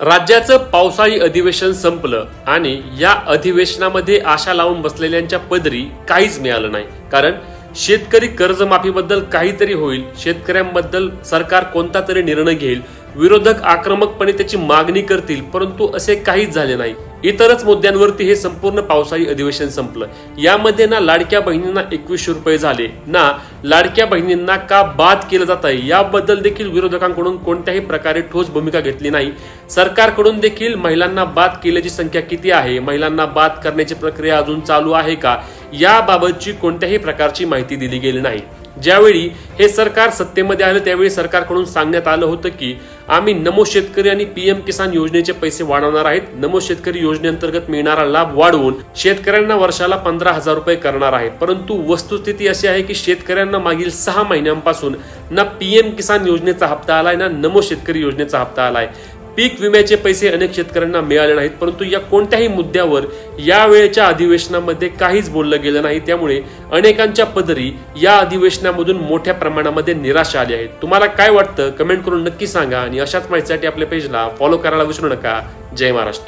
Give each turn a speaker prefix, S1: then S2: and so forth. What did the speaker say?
S1: राज्याचं पावसाळी अधिवेशन संपलं आणि या अधिवेशनामध्ये आशा लावून बसलेल्यांच्या पदरी काहीच मिळालं नाही. कारण शेतकरी कर्जमाफीबद्दल काहीतरी होईल शेतकऱ्यांबद्दल सरकार कोणता तरी निर्णय घेईल विरोधक आक्रमकपणे त्याची मागणी करतील परंतु असे काहीच झाले नाही. इतरच मुद्द्यांवरती हे संपूर्ण पावसाळी अधिवेशन संपलं. यामध्ये ना लाडक्या बहिणींना एकवीसशे रुपये झाले. ना लाडक्या बहिणींना का बाद केलं जात आहे? याबद्दल देखील विरोधकांकडून कोणत्याही प्रकारे ठोस भूमिका घेतली नाही. सरकारकडून देखील महिलांना बाद केल्याची संख्या किती आहे? महिलांना बाद करण्याची प्रक्रिया अजून चालू आहे का? याबाबतची कोणत्याही प्रकारची माहिती दिली गेली नाही. ज्यावेळी हे सरकार सत्तेमध्ये आलं त्यावेळी सरकारकडून सांगण्यात आलं होतं की आम्ही नमो शेतकरी आणि पीएम किसान योजनेचे पैसे वाढवणार आहेत. नमो शेतकरी योजनेअंतर्गत मिळणारा लाभ वाढवून शेतकऱ्यांना वर्षाला पंधरा हजार रुपये करणार आहे. परंतु वस्तुस्थिती अशी आहे की शेतकऱ्यांना मागील सहा महिन्यांपासून ना पीएम किसान योजनेचा हप्ता आलाय ना नमो शेतकरी योजनेचा हप्ता आलाय. पीक विम्याचे पैसे अनेक शेतकऱ्यांना मिळाले नाहीत परंतु या कोणत्याही मुद्द्यावर या वेळेच्या अधिवेशनामध्ये काहीच बोललं गेलं नाही. त्यामुळे अनेकांच्या पदरी या अधिवेशनामधून मोठ्या प्रमाणामध्ये निराशा आली आहे तुम्हाला काय वाटतं? कमेंट करून नक्की सांगा आणि अशाच माहितीसाठी आपल्या पेजला फॉलो करायला विसरू नका. जय महाराष्ट्र.